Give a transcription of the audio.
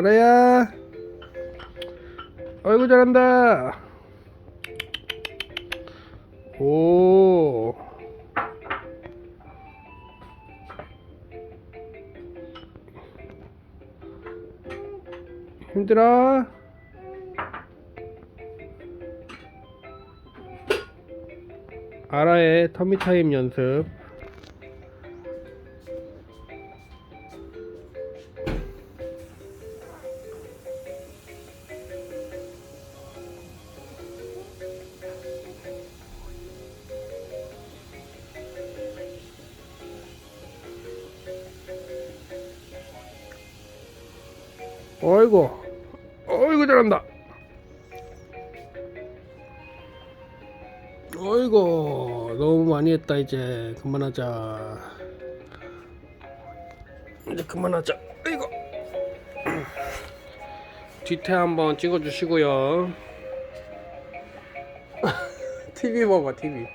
하라야. 아이고 잘한다. 오. 힘들어? 아라의 터미타임 연습 어이구. 어이구 잘한다. 어이구 너무 많이 했다 이제. 그만하자. 이제 그만하자. 아이고 뒤태 한번 찍어 주시고요. TV 봐봐 TV